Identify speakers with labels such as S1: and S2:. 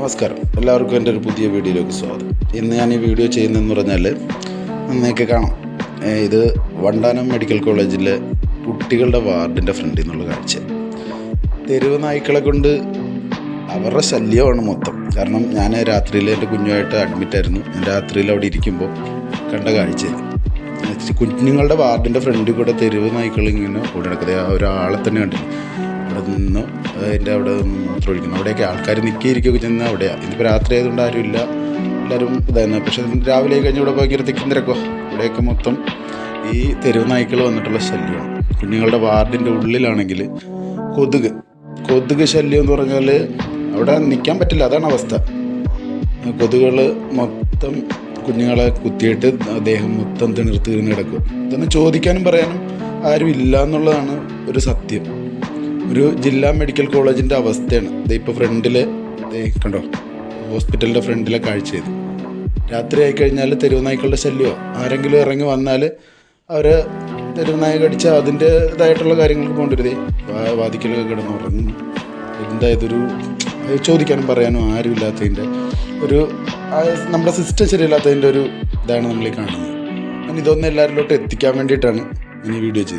S1: നമസ്കാരം. എല്ലാവർക്കും എന്റെ ഒരു പുതിയ വീഡിയോയിലേക്ക് സ്വാഗതം. ഇന്ന് ഞാൻ ഈ വീഡിയോ ചെയ്യുന്നതെന്ന് പറഞ്ഞാൽ നിങ്ങൾക്ക് കാണാം. ഇത് വണ്ടാനം മെഡിക്കൽ കോളേജിലെ കുട്ടികളുടെ വാർഡിന്റെ ഫ്രണ്ടിൽ നിന്നുള്ള കാഴ്ച. തെരുവ് നായ്ക്കളെ കൊണ്ട് അവരുടെ ശല്യമാണ് മൊത്തം. കാരണം ഞാൻ രാത്രിയിൽ എന്റെ കുഞ്ഞുമായിട്ട് അഡ്മിറ്റായിരുന്നു ഞാൻ രാത്രിയിൽ അവിടെ ഇരിക്കുമ്പോൾ കണ്ട കാഴ്ച. കുഞ്ഞുങ്ങളുടെ വാർഡിന്റെ ഫ്രണ്ടിൽ കൂടെ തെരുവ് നായ്ക്കൾ ഇങ്ങനെ ഓടി നടക്കുന്നത്. ഒരാളെ തന്നെ കണ്ടില്ല. അവിടെ നിന്ന്. അതിന്റെ അവിടെ നിന്ന് മൂത്രം ഒഴിക്കുന്നു അവിടെയൊക്കെ ആൾക്കാർ നിൽക്കിയിരിക്കുകയൊക്കെ ചെന്ന് അവിടെയാണ് ഇന്നിപ്പോൾ രാത്രി ആയതുകൊണ്ട് ആരും ഇല്ല. എല്ലാവരും ഇതായിരുന്നു. പക്ഷേ രാവിലെ കഴിഞ്ഞ് ഇവിടെ ഭയങ്കര തിക്കും തിരക്കോ ഇവിടെയൊക്കെ മൊത്തം ഈ തെരുവ് നായ്ക്കൾ വന്നിട്ടുള്ള ശല്യമാണ്. കുഞ്ഞുങ്ങളുടെ വാർഡിന്റെ ഉള്ളിലാണെങ്കിൽ കൊതുക്. കൊതുക് ശല്യം എന്ന് പറഞ്ഞാൽ അവിടെ നിൽക്കാൻ പറ്റില്ല. അതാണ് അവസ്ഥ. കൊതുകുകൾ മൊത്തം കുഞ്ഞുങ്ങളെ കുത്തിയിട്ട് അദ്ദേഹം മൊത്തം തിണർത്ത് കിടക്കും. ഇതൊന്നും ചോദിക്കാനും പറയാനും ആരും ഇല്ല എന്നുള്ളതാണ് ഒരു സത്യം. ഒരു ജില്ലാ മെഡിക്കൽ കോളേജിന്റെ അവസ്ഥയാണ്. ഇത് ഇപ്പോൾ ഫ്രണ്ടിൽ കണ്ടോ? ഹോസ്പിറ്റലിന്റെ ഫ്രണ്ടിലെ കാഴ്ച ഇത് രാത്രി ആയി കഴിഞ്ഞാൽ തെരുവ് ശല്യമോ ആരെങ്കിലും ഇറങ്ങി വന്നാൽ അവർ തെരുവുനായ കടിച്ച അതിന്റെ ഇതായിട്ടുള്ള പോകേണ്ടി വാതിക്കലൊക്കെ കിടന്ന് ഉറങ്ങും. എന്താ ഇതൊരു ചോദിക്കാനും പറയാനും ആരും ഇല്ലാത്തതിന്റെ ഒരു നമ്മുടെ സിസ്റ്റം ശരിയല്ലാത്തതിന്റെ ഒരു ഇതാണ് നമ്മൾ കാണുന്നത്. ഞാൻ ഇതൊന്നും എല്ലാവരിലോട്ട് എത്തിക്കാൻ വേണ്ടിയിട്ടാണ് ഇനി വീഡിയോ ചെയ്തത്.